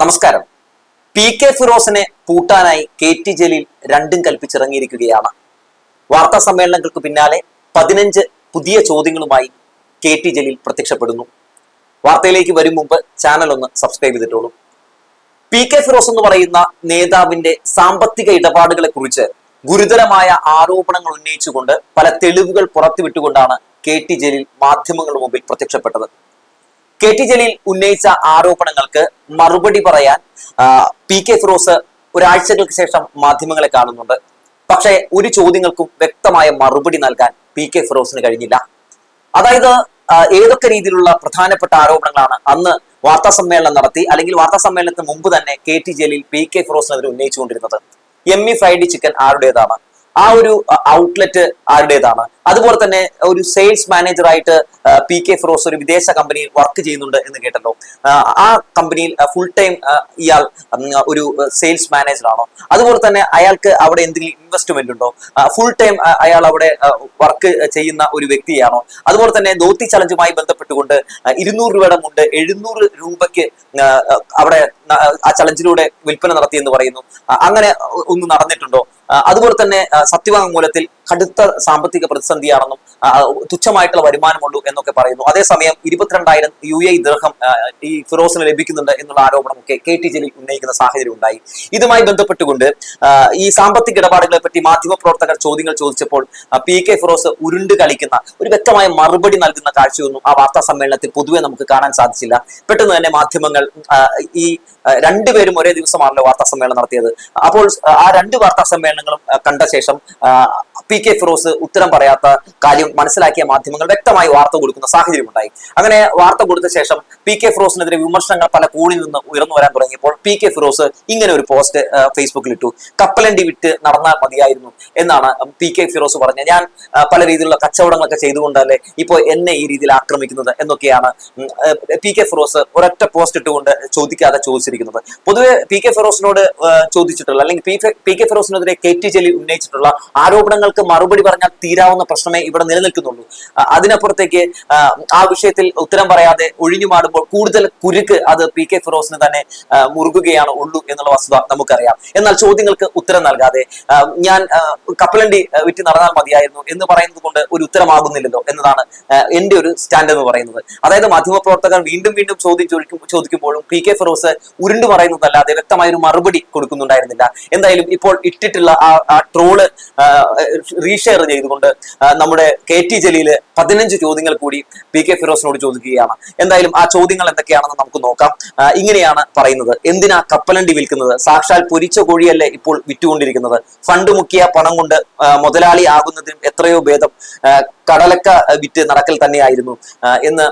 നമസ്കാരം. P K ഫിറോസിനെ പൂട്ടാനായി കെ ടി ജലീൽ രണ്ടും കൽപ്പിച്ചിറങ്ങിയിരിക്കുകയാണ്. വാർത്താ സമ്മേളനങ്ങൾക്ക് പിന്നാലെ പതിനഞ്ച് പുതിയ ചോദ്യങ്ങളുമായി കെ ടി ജലീൽ പ്രത്യക്ഷപ്പെടുന്നു. വാർത്തയിലേക്ക് വരും മുമ്പ് ചാനൽ ഒന്ന് സബ്സ്ക്രൈബ് ചെയ്തിട്ടുള്ളൂ പി കെ ഫിറോസ് എന്ന് പറയുന്ന നേതാവിന്റെ സാമ്പത്തിക ഇടപാടുകളെ കുറിച്ച് ഗുരുതരമായ ആരോപണങ്ങൾ ഉന്നയിച്ചുകൊണ്ട് പല തെളിവുകൾ പുറത്തുവിട്ടുകൊണ്ടാണ് കെ ടി ജലീൽ മാധ്യമങ്ങളുടെ മുമ്പിൽ പ്രത്യക്ഷപ്പെട്ടത്. കെ ടി ജലീൽ ഉന്നയിച്ച ആരോപണങ്ങൾക്ക് മറുപടി പറയാൻ പി കെ ഫിറോസ് ഒരാഴ്ചകൾക്ക് ശേഷം മാധ്യമങ്ങളെ കാണുന്നുണ്ട്. പക്ഷേ ഒരു ചോദ്യങ്ങൾക്കും വ്യക്തമായ മറുപടി നൽകാൻ പി കെ ഫിറോസിന് കഴിഞ്ഞില്ല. അതായത് ഏതൊക്കെ രീതിയിലുള്ള പ്രധാനപ്പെട്ട ആരോപണങ്ങളാണ് അന്ന് വാർത്താ സമ്മേളനം നടത്തി അല്ലെങ്കിൽ വാർത്താ സമ്മേളനത്തിന് മുമ്പ് തന്നെ K T Jaleel P K ഫിറോസിനെതിരെ ഉന്നയിച്ചുകൊണ്ടിരുന്നത്? എം ഇ ഫ്രൈഡി ചിക്കൻ ആരുടേതാണ്? ആ ഒരു ഔട്ട്ലെറ്റ് ആരുടേതാണ്? അതുപോലെ തന്നെ ഒരു സെയിൽസ് മാനേജർ ആയിട്ട് പി കെ ഫിറോസ് ഒരു വിദേശ കമ്പനിയിൽ വർക്ക് ചെയ്യുന്നുണ്ട് എന്ന് കേട്ടല്ലോ ആ, കമ്പനിയിൽ ഫുൾ ടൈം ഇയാൾ ഒരു സെയിൽസ് മാനേജർ ആണോ? അതുപോലെ തന്നെ അയാൾക്ക് അവിടെ എന്തെങ്കിലും ഇൻവെസ്റ്റ്മെന്റ് ഉണ്ടോ? ഫുൾ ടൈം അയാൾ അവിടെ വർക്ക് ചെയ്യുന്ന ഒരു വ്യക്തിയാണോ? അതുപോലെ തന്നെ ധോത്തി ചലഞ്ചുമായി ബന്ധപ്പെട്ടുകൊണ്ട് ഇരുന്നൂറ് രൂപയുടെ മുണ്ട് എഴുന്നൂറ് രൂപയ്ക്ക് അവിടെ ആ ചലഞ്ചിലൂടെ വിൽപ്പന നടത്തി എന്ന് പറയുന്നു അങ്ങനെ ഒന്ന് നടന്നിട്ടുണ്ടോ? അതുപോലെ തന്നെ സത്യവാങ്മൂലത്തിൽ കടുത്ത സാമ്പത്തിക പ്രതിസന്ധിയാണെന്നും തുച്ഛമായിട്ടുള്ള വരുമാനമുള്ളൂ എന്നൊക്കെ പറയുന്നു. അതേസമയം ഇരുപത്തിരണ്ടായിരം യു എ ദീർഘം ഈ ഫിറോസിന് ലഭിക്കുന്നുണ്ട് എന്നുള്ള ആരോപണമൊക്കെ കെ ടി ജലീൽ ഉന്നയിക്കുന്ന സാഹചര്യം ഉണ്ടായി ഇതുമായി ബന്ധപ്പെട്ടുകൊണ്ട് ഈ സാമ്പത്തിക ഇടപാടുകളെ പറ്റി മാധ്യമപ്രവർത്തകർ ചോദ്യങ്ങൾ ചോദിച്ചപ്പോൾ പി കെ ഫിറോസ് ഉരുണ്ട് കളിക്കുന്ന ഒരു വ്യക്തമായ മറുപടി നൽകുന്ന കാഴ്ചയൊന്നും ആ വാർത്താ സമ്മേളനത്തിൽ പൊതുവെ നമുക്ക് കാണാൻ സാധിച്ചില്ല. പെട്ടെന്ന് തന്നെ മാധ്യമങ്ങൾ ഈ രണ്ടുപേരും ഒരേ ദിവസമാണല്ലോ വാർത്താ സമ്മേളനം നടത്തിയത്. അപ്പോൾ ആ രണ്ട് വാർത്താ സമ്മേളനങ്ങളും കണ്ട ശേഷം പി കെ ഫിറോസ് ഉത്തരം പറയാത്ത കാര്യം മനസ്സിലാക്കിയ മാധ്യമങ്ങൾ വ്യക്തമായി വാർത്ത കൊടുക്കുന്ന സാഹചര്യം ഉണ്ടായി അങ്ങനെ വാർത്ത കൊടുത്ത ശേഷം പി കെ ഫിറോസിനെതിരെ വിമർശനങ്ങൾ പല കോണിൽ നിന്ന് ഉയർന്നു വരാൻ തുടങ്ങിയപ്പോൾ പി കെ ഫിറോസ് ഇങ്ങനെ ഒരു പോസ്റ്റ് ഫേസ്ബുക്കിൽ ഇട്ടു കപ്പലണ്ടി വിട്ട് നടന്നാൽ മതിയായിരുന്നു എന്നാണ് പി കെ ഫിറോസ് പറഞ്ഞത്. ഞാൻ പല രീതിയിലുള്ള കച്ചവടങ്ങളൊക്കെ ചെയ്തുകൊണ്ടല്ലേ ഇപ്പോൾ എന്നെ ഈ രീതിയിൽ ആക്രമിക്കുന്നത് എന്നൊക്കെയാണ് പി കെ ഫിറോസ് ഒരൊറ്റ പോസ്റ്റ് ഇട്ടുകൊണ്ട് ചോദിക്കാതെ ചോദിച്ചിരിക്കുന്നത്. പൊതുവെ പി കെ ഫിറോസിനോട് ചോദിച്ചിട്ടുള്ള അല്ലെങ്കിൽ പി കെ ഫിറോസിനെതിരെ കെ ടി ജലി ഉന്നയിച്ചിട്ടുള്ള ആരോപണങ്ങൾക്ക് മറുപടി പറഞ്ഞാൽ തീരാവുന്ന പ്രശ്നമേ ഇവിടെ നിലനിൽക്കുന്നുള്ളൂ. അതിനപ്പുറത്തേക്ക് ആ, വിഷയത്തിൽ ഉത്തരം പറയാതെ ഒഴിഞ്ഞു മാടുമ്പോൾ കൂടുതൽ കുരുക്ക് അത് പി കെ ഫിറോസിന് തന്നെ മുറുകുകയാണ് ഉള്ളൂ എന്നുള്ള വസ്തുത നമുക്കറിയാം. എന്നാൽ ചോദ്യങ്ങൾക്ക് ഉത്തരം നൽകാതെ ഞാൻ കപ്പലണ്ടി വിറ്റ് നടന്നാൽ മതിയായിരുന്നു എന്ന് പറയുന്നത് കൊണ്ട് ഒരു ഉത്തരമാകുന്നില്ലല്ലോ എന്നതാണ് എന്റെ ഒരു സ്റ്റാൻഡ് എന്ന് പറയുന്നത്. അതായത് മാധ്യമപ്രവർത്തകർ വീണ്ടും വീണ്ടും ചോദ്യം ചോദിക്കും ചോദിക്കുമ്പോഴും പി കെ ഫിറോസ് ഉരുണ്ടു പറയുന്നതല്ലാതെ വ്യക്തമായ ഒരു മറുപടി കൊടുക്കുന്നുണ്ടായിരുന്നില്ല. എന്തായാലും ഇപ്പോൾ ഇട്ടിട്ടുള്ള ആ ട്രോൾ റീഷെയർ ചെയ്തുകൊണ്ട് നമ്മുടെ കെ ടി ജലീൽ പതിനഞ്ച് ചോദ്യങ്ങൾ കൂടി പി കെ ഫിറോസിനോട് ചോദിക്കുകയാണ്. എന്തായാലും ആ ചോദ്യങ്ങൾ എന്തൊക്കെയാണെന്ന് നമുക്ക് നോക്കാം. ഇങ്ങനെയാണ് പറയുന്നത്. എന്തിനാ കപ്പലണ്ടി വിൽക്കുന്നത്? സാക്ഷാൽ പൊരിച്ച കോഴിയല്ലേ ഇപ്പോൾ വിറ്റുകൊണ്ടിരിക്കുന്നത്? ഫണ്ട് മുക്കിയ പണം കൊണ്ട് മുതലാളി ആകുന്നതിനും എത്രയോ ഭേദം കടലക്ക വിറ്റ് നടക്കൽ തന്നെയായിരുന്നു എന്ന്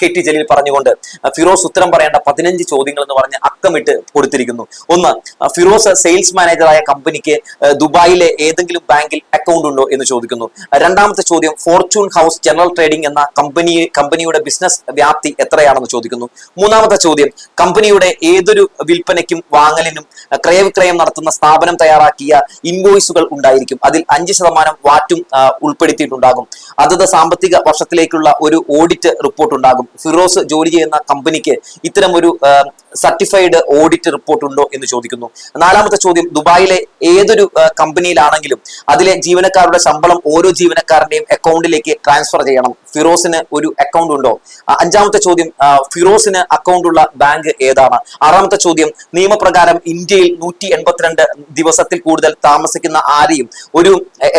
കെ ടി ജലീൽ പറഞ്ഞുകൊണ്ട് ഫിറോസ് ഉത്തരം പറയേണ്ട പതിനഞ്ച് ചോദ്യങ്ങൾ എന്ന് പറഞ്ഞ് അക്കമിട്ട് കൊടുത്തിരിക്കുന്നു. ഒന്ന് ഫിറോസ് സെയിൽസ് മാനേജറായ കമ്പനിക്ക് ദുബായിലെ ഏതെങ്കിലും ബാങ്കിൽ അക്കൗണ്ട് ഉണ്ടോ എന്ന് ചോദിക്കുന്നു. രണ്ടാമത്തെ ചോദ്യം ഫോർച്യൂൺ ഹൗസ് ജനറൽ ട്രേഡിംഗ് എന്ന കമ്പനി കമ്പനിയുടെ ബിസിനസ് വ്യാപ്തി എത്രയാണെന്ന് ചോദിക്കുന്നു. മൂന്നാമത്തെ ചോദ്യം കമ്പനിയുടെ ഏതൊരു വിൽപ്പനയ്ക്കും വാങ്ങലിനും ക്രയവിക്രയം നടത്തുന്ന സ്ഥാപനം തയ്യാറാക്കിയ ഇൻവോയ്സുകൾ ഉണ്ടായിരിക്കും. അതിൽ അഞ്ച് ശതമാനം വാറ്റും ഉൾപ്പെടുത്തിയിട്ടുണ്ടാകും. അതത് സാമ്പത്തിക വർഷത്തിലേക്കുള്ള ഒരു ഓഡിറ്റ് റിപ്പോർട്ട് ഉണ്ടാകും. ഫിറോസ് ജോലി ചെയ്യുന്ന കമ്പനിക്ക് ഇത്തരം ഒരു സർട്ടിഫൈഡ് ഓഡിറ്റ് റിപ്പോർട്ട് ഉണ്ടോ എന്ന് ചോദിക്കുന്നു. നാലാമത്തെ ചോദ്യം ദുബായിലെ ഏതൊരു കമ്പനിയിലാണെങ്കിലും അതിലെ ജീവനക്കാരുടെ ശമ്പളം ഓരോ ജീവനക്കാരന്റെയും അക്കൗണ്ടിലേക്ക് ട്രാൻസ്ഫർ ചെയ്യണം. ഫിറോസിന് ഒരു അക്കൗണ്ട് ഉണ്ടോ? അഞ്ചാമത്തെ ചോദ്യം ഫിറോസിന് അക്കൗണ്ട് ഉള്ള ബാങ്ക് ഏതാണ്? ആറാമത്തെ ചോദ്യം നിയമപ്രകാരം ഇന്ത്യയിൽ നൂറ്റി എൺപത്തിരണ്ട് ദിവസത്തിൽ കൂടുതൽ താമസിക്കുന്ന ആരെയും ഒരു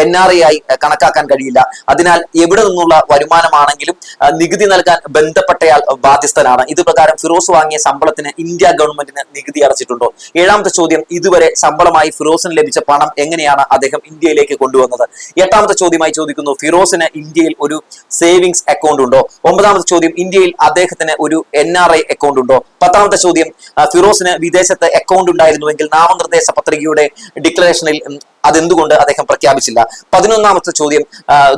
എൻ ആർ ഐ ആയി കണക്കാക്കാൻ കഴിയില്ല. അതിനാൽ എവിടെ നിന്നുള്ള വരുമാനമാണെങ്കിലും നികുതി നൽകാൻ ബന്ധപ്പെട്ടയാൾ ബാധ്യസ്ഥനാണ്. ഇത് പ്രകാരം ഫിറോസ് വാങ്ങിയ ശമ്പളത്തിന് ഇന്ത്യ ഗവൺമെന്റിന് നികുതി അടച്ചിട്ടുണ്ടോ? ഏഴാമത്തെ ചോദ്യം ഇതുവരെ ശമ്പളമായി ഫിറോസിന് ലഭിച്ച പണം എങ്ങനെയാണ് അദ്ദേഹം ഇന്ത്യയിലേക്ക് കൊണ്ടുവന്നത്? എട്ടാമത്തെ ചോദ്യമായി ചോദിക്കുന്നു ഫിറോസിന് ഇന്ത്യയിൽ ഒരു സേവിങ്സ് അക്കൗണ്ട് ഉണ്ടോ? ഒമ്പതാമത്തെ ചോദ്യം ഇന്ത്യയിൽ അദ്ദേഹത്തിന് ഒരു എൻ ആർ ഐ അക്കൗണ്ട് ഉണ്ടോ? പത്താമത്തെ ചോദ്യം ഫിറോസിന് വിദേശത്ത് അക്കൗണ്ട് ഉണ്ടായിരുന്നുവെങ്കിൽ നാമനിർദ്ദേശ പത്രികയുടെ ഡിക്ലറേഷനിൽ അതെന്തുകൊണ്ട് അദ്ദേഹം പ്രഖ്യാപിച്ചില്ല? പതിനൊന്നാമത്തെ ചോദ്യം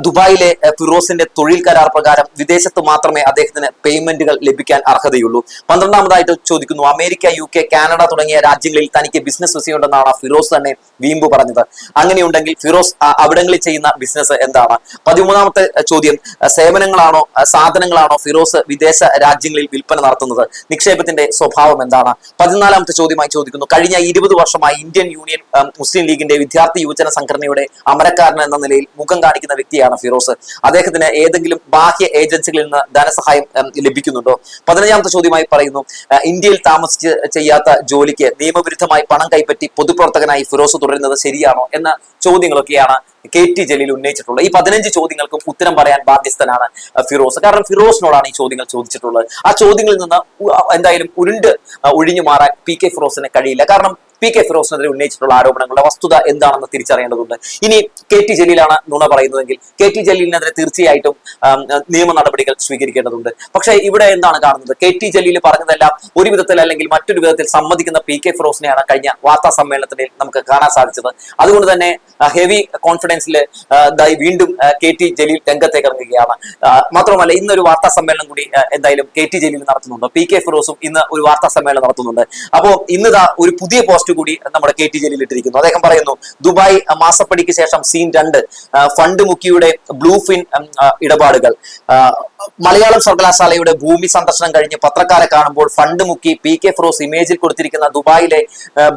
ദുബായിലെ ഫിറോസിന്റെ തൊഴിൽ കരാർ പ്രകാരം വിദേശത്ത് മാത്രമേ അദ്ദേഹത്തിന് പേയ്മെന്റുകൾ ലഭിക്കാൻ അർഹതയുള്ളൂ. പന്ത്രണ്ടാമതായിട്ട് ചോദിക്കുന്നു അമേരിക്ക യു കെ കാനഡ തുടങ്ങിയ രാജ്യങ്ങളിൽ തനിക്ക് ബിസിനസ് വിസയുണ്ടെന്നാണ് ഫിറോസ് തന്നെ വീമ്പ് പറഞ്ഞത്. അങ്ങനെയുണ്ടെങ്കിൽ ഫിറോസ് അവിടങ്ങളിൽ ചെയ്യുന്ന ബിസിനസ് എന്താണ്? പതിമൂന്നാമത്തെ ചോദ്യം സേവനങ്ങളാണോ സാധനങ്ങളാണോ ഫിറോസ് വിദേശ രാജ്യങ്ങളിൽ വിൽപ്പന നടത്തുന്നത്? നിക്ഷേപത്തിന്റെ സ്വഭാവം എന്താണ്? പതിനാലാമത്തെ ചോദ്യമായി ചോദിക്കുന്നു കഴിഞ്ഞ ഇരുപത് വർഷമായി ഇന്ത്യൻ യൂണിയൻ മുസ്ലിം ലീഗിന്റെ വിദ്യാർത്ഥി യുവജന സംഘടനയുടെ അമരക്കാരൻ എന്ന നിലയിൽ മുഖം കാണിക്കുന്ന വ്യക്തിയാണ് ഫിറോസ്. അദ്ദേഹത്തിന് ഏതെങ്കിലും ബാഹ്യ ഏജൻസികളിൽ നിന്ന് ധനസഹായം ലഭിക്കുന്നുണ്ടോ? പതിനഞ്ചാമത്തെ ചോദ്യമായി പറയുന്നു ഇന്ത്യയിൽ താമസിച്ച് ചെയ്യാത്ത ജോലിക്ക് നിയമവിരുദ്ധമായി പണം കൈപ്പറ്റി പൊതുപ്രവർത്തകനായി ഫിറോസ് തുടരുന്നത് ശരിയാണോ എന്ന ചോദ്യങ്ങളൊക്കെയാണ് കെ ടി ജലീൽ ഉന്നയിച്ചിട്ടുള്ളത്. ഈ പതിനഞ്ച് ചോദ്യങ്ങൾക്കും ഉത്തരം പറയാൻ ബാധ്യസ്ഥനാണ് ഫിറോസ്. കാരണം ഫിറോസിനോടാണ് ഈ ചോദ്യങ്ങൾ ചോദിച്ചിട്ടുള്ളത്. ആ ചോദ്യങ്ങളിൽ നിന്ന് എന്തായാലും ഉരുണ്ട് ഒഴിഞ്ഞു മാറാൻ പി കെ ഫിറോസിന് കഴിയില്ല. കാരണം പി കെ ഫിറോസിനെതിരെ ഉന്നയിച്ചിട്ടുള്ള ആരോപണങ്ങളുടെ വസ്തുത എന്താണെന്ന് തിരിച്ചറിയേണ്ടതുണ്ട്. ഇനി കെ ടി ജലീലാണ് നുണ പറയുന്നതെങ്കിൽ കെ ടി ജലീലിനെതിരെ തീർച്ചയായിട്ടും നിയമ നടപടികൾ സ്വീകരിക്കേണ്ടതുണ്ട്. പക്ഷേ ഇവിടെ എന്താണ് കാണുന്നത്? കെ ടി ജലീൽ പറഞ്ഞതെല്ലാം ഒരു വിധത്തിൽ അല്ലെങ്കിൽ മറ്റൊരു വിധത്തിൽ സമ്മതിക്കുന്ന പി കെ ഫിറോസിനെയാണ് കഴിഞ്ഞ വാർത്താ സമ്മേളനത്തിൽ നമുക്ക് കാണാൻ സാധിച്ചത്. അതുകൊണ്ട് തന്നെ ഹെവി കോൺഫിഡൻസിൽ വീണ്ടും കെ ടി ജലീൽ രംഗത്തേക്ക് ഇറങ്ങുകയാണ്. മാത്രമല്ല ഇന്നൊരു വാർത്താ സമ്മേളനം കൂടി എന്തായാലും കെ ടി ജലീൽ നടത്തുന്നുണ്ട്. പി കെ ഫിറോസും ഇന്ന് ഒരു വാർത്താ സമ്മേളനം നടത്തുന്നുണ്ട്. അപ്പോൾ ഇന്ന് ഒരു പുതിയ പോസ്റ്റ് കൂടി നമ്മുടെ കെ ടി ജലീൽ ഇട്ടിരിക്കുന്നു. അദ്ദേഹം പറയുന്നു ദുബായ് മാസപ്പടിക്ക് ശേഷം സീൻ രണ്ട് ഫണ്ട് മുക്കിയുടെ ബ്ലൂ ഫിൻ ഉം, ആ, ഇടപാടുകൾ. മലയാളം സർവകലാശാലയുടെ ഭൂമി സന്ദർശനം കഴിഞ്ഞ് പത്രക്കാരെ കാണുമ്പോൾ ഫണ്ട് മുക്കി പി കെ ഫിറോസ് ഇമേജിൽ കൊടുത്തിരിക്കുന്ന ദുബായിലെ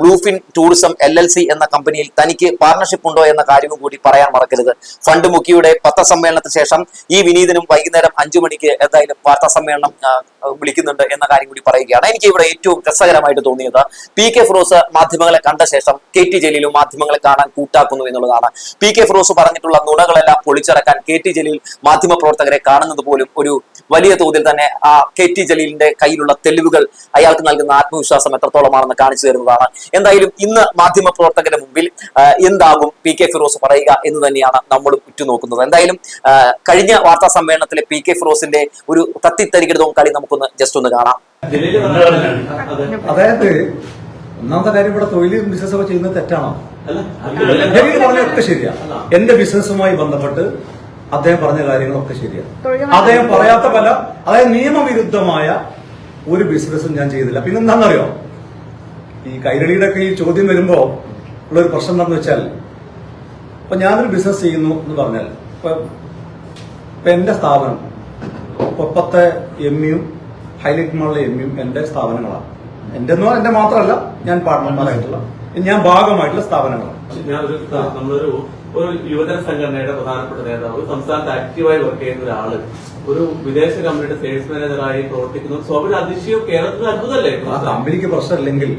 bluefin tourism L L C എന്ന കമ്പനിയിൽ തനിക്ക് പാർട്ണർഷിപ്പ് ഉണ്ടോ എന്ന കാര്യവും കൂടി പറയാൻ മറക്കരുത്. ഫണ്ട് മുക്കിയുടെ പത്രസമ്മേളനത്തിന് ശേഷം ഈ വിനീതനും വൈകുന്നേരം അഞ്ചു മണിക്ക് എന്തായാലും വാർത്താ സമ്മേളനം വിളിക്കുന്നുണ്ട് എന്ന കാര്യം കൂടി പറയുകയാണ്. എനിക്ക് ഇവിടെ ഏറ്റവും രസകരമായിട്ട് തോന്നിയത് പി കെ ഫിറോസ് മാധ്യമങ്ങളെ കണ്ട ശേഷം കെ ടി ജലീൽ മാധ്യമങ്ങളെ കാണാൻ കൂട്ടാക്കുന്നു എന്നുള്ളതാണ്. പി കെ ഫിറോസ് പറഞ്ഞിട്ടുള്ള നുണകളെല്ലാം പൊളിച്ചടക്കാൻ കെ ടി ജലീൽ മാധ്യമ പ്രവർത്തകരെ കാണുന്നത് പോലും ഒരു വലിയ തോതിൽ തന്നെ ആ കെ ടി ജലീലിന്റെ കയ്യിലുള്ള തെളിവുകൾ അയാൾക്ക് നൽകുന്ന ആത്മവിശ്വാസം എത്രത്തോളമാണെന്ന് കാണിച്ചു തരുന്നതാണ്. എന്തായാലും ഇന്ന് മാധ്യമ പ്രവർത്തകരുടെ മുമ്പിൽ എന്താകും പി കെ ഫിറോസ് പറയുക എന്ന് തന്നെയാണ് നമ്മൾ ഉറ്റുനോക്കുന്നത്. എന്തായാലും കഴിഞ്ഞ വാർത്താ സമ്മേളനത്തിലെ പി കെ ഫിറോസിന്റെ ഒരു തത്തിത്തരികിടവും കളി നമുക്കൊന്ന് ജസ്റ്റ് ഒന്ന് കാണാം. അതായത് ഒന്നാമത്തെ കാര്യം ഇവിടെ തൊഴിൽ ബിസിനസ് ഒക്കെ ചെയ്യുന്നത് തെറ്റാണോ? പറഞ്ഞതൊക്കെ ശരിയാ. എന്റെ ബിസിനസ്സുമായി ബന്ധപ്പെട്ട് അദ്ദേഹം പറഞ്ഞ കാര്യങ്ങളൊക്കെ ശരിയാ. അദ്ദേഹം പറയാത്ത പല അതായത് നിയമവിരുദ്ധമായ ഒരു ബിസിനസ്സും ഞാൻ ചെയ്തില്ല. പിന്നെ എന്താണെന്നറിയോ? ഈ കൈരളിയുടെ ഒക്കെ ഈ ചോദ്യം വരുമ്പോ ഉള്ളൊരു പ്രശ്നം എന്താണെന്ന് വെച്ചാൽ ഇപ്പൊ ഞാനൊരു ബിസിനസ് ചെയ്യുന്നു എന്ന് പറഞ്ഞാൽ ഇപ്പൊ ഇപ്പൊ എന്റെ സ്ഥാപനം കൊപ്പത്തെ എം യും ഹൈലൈറ്റ് മാളിലെ എം യും എന്റെ സ്ഥാപനങ്ങളാണ്. എന്റെ എന്ന് എന്റെ മാത്രമല്ല ഞാൻ പാർട്ട്ണർമാരായിട്ടുള്ള ഞാൻ ഭാഗമായിട്ടുള്ള സ്ഥാപനങ്ങളാണ്. ഞാനൊരു നമ്മളൊരു ഒരു യുവജന സംഘടനയുടെ പ്രധാനപ്പെട്ട നേതാവ് സംസ്ഥാനത്ത് ആക്റ്റീവായി വർക്ക് ചെയ്യുന്ന ഒരാൾ ഒരു വിദേശ കമ്പനിയുടെ സെയിൽസ് മാനേജറായി പ്രവർത്തിക്കുന്നു സ്വാഭാവിക അതിശയവും കേരളത്തിൽ അത്ഭുതമല്ലേ? ആ കമ്പനിക്ക് പ്രശ്നമില്ലെങ്കിൽ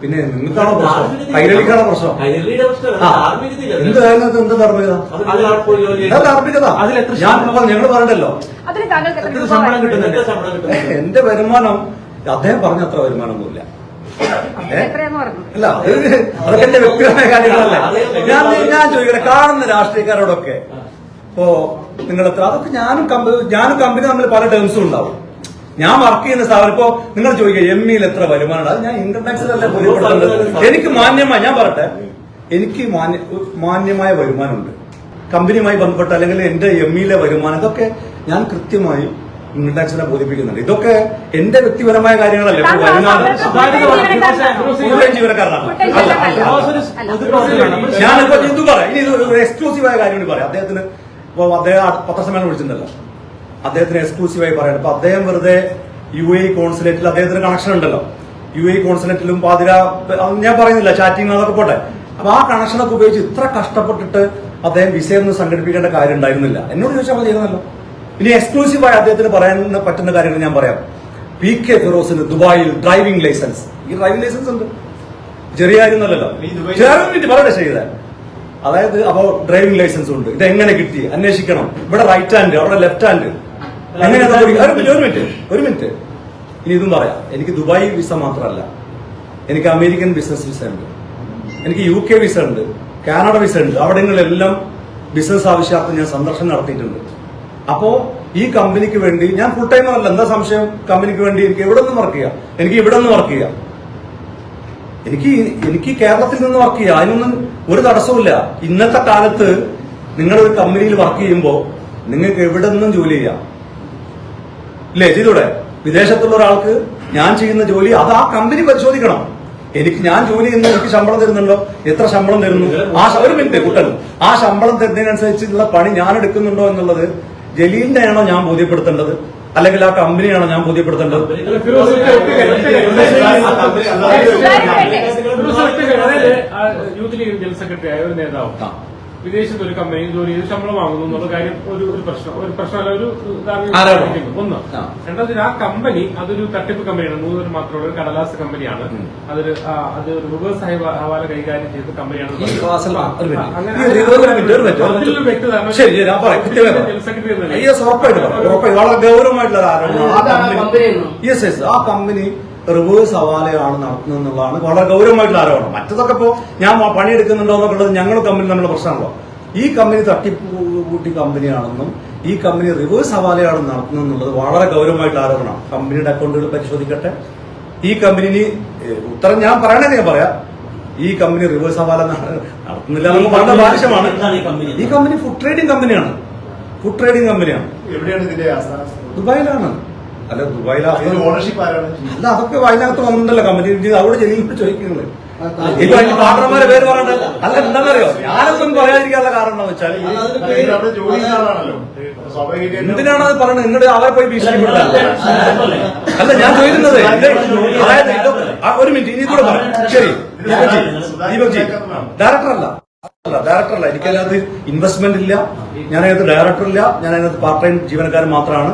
പിന്നെ നിങ്ങൾക്കാണോ പ്രശ്നം? കൈരളിക്കാണോ പ്രശ്നം. എന്ത് ധാർമ്മികത. അതിൽ ഞാൻ? ഞങ്ങൾ പറഞ്ഞല്ലോ? എന്റെ വരുമാനം അദ്ദേഹം പറഞ്ഞ അത്ര വരുമാനമൊന്നുമില്ല അല്ല അത് അതൊക്കെ എന്റെ വ്യക്തിപരമായ കാര്യങ്ങളല്ല? ഞാൻ ഞാൻ ചോദിക്കട്ടെ കാണുന്ന രാഷ്ട്രീയക്കാരോടൊക്കെ ഇപ്പോ നിങ്ങൾ എത്ര അതൊക്കെ ഞാനും കമ്പനി ഞാനും കമ്പനി തമ്മിൽ പല ടേംസും ഉണ്ടാവും. ഞാൻ വർക്ക് ചെയ്യുന്ന സ്ഥാപനം ഇപ്പോ നിങ്ങൾ ചോദിക്കുക എം ഇയിൽ എത്ര വരുമാനം അത് ഞാൻ ഇൻകം ടാക്സിലല്ലേ എനിക്ക് മാന്യമായി ഞാൻ പറട്ടെ എനിക്ക് മാന്യ മാന്യമായ വരുമാനമുണ്ട്. കമ്പനിയുമായി ബന്ധപ്പെട്ട അല്ലെങ്കിൽ എന്റെ എം ഇയിലെ വരുമാനം ഇതൊക്കെ ഞാൻ കൃത്യമായി ഇൻകം ടാക്സിനെ ബോധിപ്പിക്കുന്നുണ്ട് ഇതൊക്കെ എന്റെ വ്യക്തിപരമായ കാര്യങ്ങളല്ലേ ഇപ്പോ താങ്കൾ വരുമാനം അതായത് ഫിറോസ്- ഫിറോസ് മുഴുവൻ ജീവനക്കാരനാണ് മുഴുവൻ അല്ല, ജീവനക്കാരനാണ്. അല്ല. ഫിറോസ് ഒരു അല്ല. പൊതുപ്രവർത്തകനാണ്. നമ്മൾ ഞാനിപ്പോ ഇത് പറയാം ഇനി ഇത് എക്സ്ക്ലൂസീവായ കാര്യം കൂടി പറയാം അദ്ദേഹത്തിന് ഇപ്പൊ അദ്ദേഹം പത്രസമ്മേളനം വിളിച്ചിട്ടുണ്ടല്ലോ അദ്ദേഹത്തിന് എക്സ്ക്ലൂസീവായി പറയാണ് അപ്പൊ അദ്ദേഹം വെറുതെ യു എ കോൺസുലേറ്റിൽ അദ്ദേഹത്തിന് കണക്ഷൻ ഉണ്ടല്ലോ യു എ കോൺസുലേറ്റിലും പാതിര ഞാൻ പറയുന്നില്ല ചാറ്റിംഗ് അതൊക്കെ പോട്ടെ അപ്പൊ ആ കണക്ഷനൊക്കെ ഉപയോഗിച്ച് ഇത്ര കഷ്ടപ്പെട്ടിട്ട് അദ്ദേഹം വിസയൊന്നും സംഘടിപ്പിക്കേണ്ട കാര്യം ഉണ്ടായിരുന്നില്ല എന്നോട് ചോദിച്ചാൽ മതി ചെയ്യുന്നല്ലോ ഇനി എക്സ്ക്ലൂസീവായി അദ്ദേഹത്തിന് പറയാൻ പറ്റുന്ന കാര്യങ്ങൾ ഞാൻ പറയാം. പി കെ ഫിറോസിന് ദുബായിൽ ഡ്രൈവിംഗ് ലൈസൻസ് ഈ ഡ്രൈവിംഗ് ലൈസൻസ് ഉണ്ട്. ചെറിയ കാര്യം ഈ ദുബായിൽ- ചെറിയ മിനിറ്റ് പറയട്ടെ ചെയ്ത അതായത് അപ്പോ ഡ്രൈവിംഗ് ലൈസൻസ് ഉണ്ട്. ഇത് എങ്ങനെ കിട്ടി? അന്വേഷിക്കണം. ഇവിടെ റൈറ്റ് ഹാൻഡ് അവിടെ ലെഫ്റ്റ് ഹാൻഡ് എങ്ങനെ? ഒരു മിനിറ്റ് ഒരു മിനിറ്റ് ഇനി ഇതും പറയാം. എനിക്ക് ദുബായ് വിസ മാത്രമല്ല. എനിക്ക് അമേരിക്കൻ ബിസിനസ് വിസ ഉണ്ട്. എനിക്ക് യു കെ വിസ ഉണ്ട്. കാനഡ വിസ ഉണ്ട്. അവിടങ്ങളിലെല്ലാം ബിസിനസ് ആവശ്യാർത്ഥം ഞാൻ സന്ദർശനം നടത്തിയിട്ടുണ്ട്. അപ്പോ ഈ കമ്പനിക്ക് വേണ്ടി ഞാൻ ഫുൾ ടൈം അല്ല എന്താ സംശയം? കമ്പനിക്ക് വേണ്ടി എനിക്ക് എവിടെ നിന്ന് വർക്ക് ചെയ്യാം? എനിക്ക് ഇവിടെ നിന്ന് വർക്ക് ചെയ്യാം. എനിക്ക് എനിക്ക് കേരളത്തിൽ നിന്ന് വർക്ക് ചെയ്യാം. അതിനൊന്നും ഒരു തടസ്സവുമില്ല. ഇന്നത്തെ കാലത്ത് നിങ്ങൾ ഒരു കമ്പനിയിൽ വർക്ക് ചെയ്യുമ്പോൾ നിങ്ങൾക്ക് എവിടെ നിന്നും ജോലി ചെയ്യാം? ഇല്ലേ ചെയ്തൂടെ? വിദേശത്തുള്ള ഒരാൾക്ക് ഞാൻ ചെയ്യുന്ന ജോലി അത് ആ കമ്പനി പരിശോധിക്കണം. എനിക്ക് ഞാൻ ജോലി ചെയ്യുന്ന എനിക്ക് ശമ്പളം തരുന്നുണ്ടോ? എത്ര ശമ്പളം തരുന്നു? ആ ഒരു മിനിറ്റ് കുട്ടൻ. ആ ശമ്പളം തരുന്നതിനനുസരിച്ചുള്ള പണി ഞാൻ എടുക്കുന്നുണ്ടോ എന്നുള്ളത് ജലീലിന്റെ ആണോ ഞാൻ ബോധ്യപ്പെടുത്തേണ്ടത് അല്ലെങ്കിൽ ആ കമ്പനിയാണോ ഞാൻ ബോധ്യപ്പെടുത്തേണ്ടത് യൂത്ത് ലീഗ് ജനറൽ സെക്രട്ടറി ആയ ഒരു നേതാവ്. വിദേശത്ത് ഒരു കമ്പനിയിൽ ജോലി ചെയ്ത് ശമ്പളം വാങ്ങുന്നു എന്നുള്ള കാര്യം ഒരു ഒരു പ്രശ്നം. ഒരു പ്രശ്നമല്ല ഒരു ധാർമ്മിക. ഒന്ന്. ആ. രണ്ടാമത് ആ കമ്പനി അതൊരു തട്ടിപ്പ് കമ്പനിയാണ് മൂന്ന് പേര് മാത്രമുള്ള ഒരു കടലാസ് കമ്പനിയാണ്. അതൊരു അത് റിവേഴ്സ് റിവേഴ്സ് ഹവാല കൈകാര്യം ചെയ്ത കമ്പനിയാണ് ജനറൽ. സെക്രട്ടറി ആ കമ്പനി റിവേഴ്സ് ഹവാലയാണ് നടത്തുന്നത് എന്നുള്ളതാണ് വളരെ ഗൗരവമായിട്ടുള്ള ആരോപണം. മറ്റതൊക്കെ ഇപ്പോൾ ഞാൻ പണിയെടുക്കുന്നുണ്ടോ എന്നുള്ളത് ഞങ്ങൾ കമ്പനി നമ്മുടെ പ്രശ്നമാണല്ലോ. ഈ കമ്പനി തട്ടിപ്പൂട്ടി കമ്പനിയാണെന്നും ഈ കമ്പനി റിവേഴ്സ് ഹവാലയാണ് നടത്തുന്നത് എന്നുള്ളത് വളരെ ഗൗരവമായിട്ടുള്ള ആരോപണമാണ്. കമ്പനിയുടെ അക്കൗണ്ടുകൾ പരിശോധിക്കട്ടെ. ഈ കമ്പനി ഉത്തരം ഞാൻ പറയണേ ഞാൻ പറയാം. ഈ കമ്പനി റിവേഴ്സ് ഹവാല നടത്തുന്നില്ല എന്ന് പറഞ്ഞ ഭാഷമാണ് എന്താണ് ഈ കമ്പനി? ഈ കമ്പനി ഫുഡ് ട്രേഡിംഗ് കമ്പനിയാണ് ഫുഡ് ട്രേഡിംഗ് കമ്പനിയാണ് എവിടെയാണ് ഇതിന്റെ ആസ്ഥാനം ദുബായിലാണ്. അല്ല ദുബായിലാ ഇതിന്റെ ഓണർഷിപ്പ് ആരാണ്? അല്ല അതൊക്കെ അതിനകത്ത് വന്നിട്ടുണ്ടല്ലോ കമ്പനി. അവിടെ ജലീലിനോട് ചോദിക്കുന്നത് ഇപ്പൊ അതിന്റെ പാർട്ണർമാരെ പേര് പറയണ്ട അല്ല എന്താണെന്നറിയോ? ഞാനൊന്നും പറയാതിരിക്കാനുള്ള കാരണം എന്താ വെച്ചാൽ എന്തിനാണ് അത് പറയുന്നത് നിങ്ങളുടെ അവരെ പോയി ഭീഷണിപ്പെടുത്ത അല്ല ഞാൻ ചോദിക്കുന്നത് അതായത് ഒരു മിനിറ്റ് ഇനി കൂടെ പറയാം ശരി ദീപക്ജി ഡയറക്ടർ അല്ല അല്ല ഡയറക്ടർ അല്ല എനിക്കതിനകത്ത് ഇൻവെസ്റ്റ്മെന്റ് ഇല്ല. ഞാൻ അതിനകത്ത് ഡയറക്ടർ ഇല്ല. ഞാൻ അതിനകത്ത് പാർട്ട് ടൈം ജീവനക്കാരൻ മാത്രമാണ്.